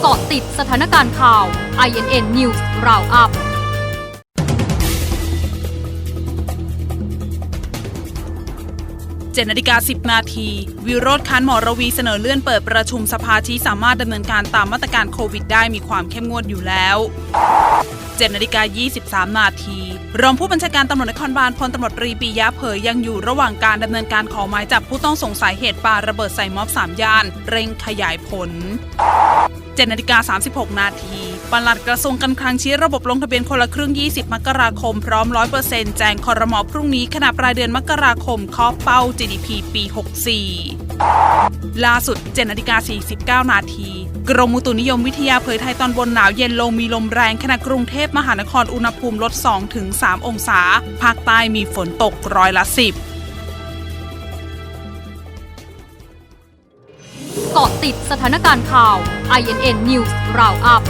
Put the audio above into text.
เกาะติดสถานการณ์ข่าว INN News Roundup 7นาฬิกา10 นาที วิโรธคันหมอระวีเสนอเลื่อนเปิดประชุมสภาที่สามารถดำเนินการตามมาตรการโควิดได้มีความเข้มงวดอยู่แล้ว 7นาฬิกา23 นาที รองผู้บัญชาการตำรวจนครบาลพลตำรวจตรีปียะเผยยังอยู่ระหว่างการดำเนินการขอหมายจับผู้ต้องสงสัยเหตุปาระเบิดใส่ม็อบสามย่าน เร่งขยายผล7นาฬิกา36 นาทีปลัดกระทรวงการคลังชี้ระบบลงทะเบียนคนละครึ่ง 20 มกราคม พร้อม 100%แจงคอรมอพรุ่งนี้ขณะปลายเดือนมกราคมเคาะเป้า GDP ปี 64 ล่าสุด7นาฬิกา49 นาที กรมอุตุนิยมวิทยาเผยไทยตอนบนหนาวเย็นลงมีลมแรงขณะกรุงเทพมหานครอุณหภูมิลด 2-3 องศา ภาคใต้มีฝนตกร้อยละ 10 เกาะติดสถานการณ์ข่าว INN News Roundup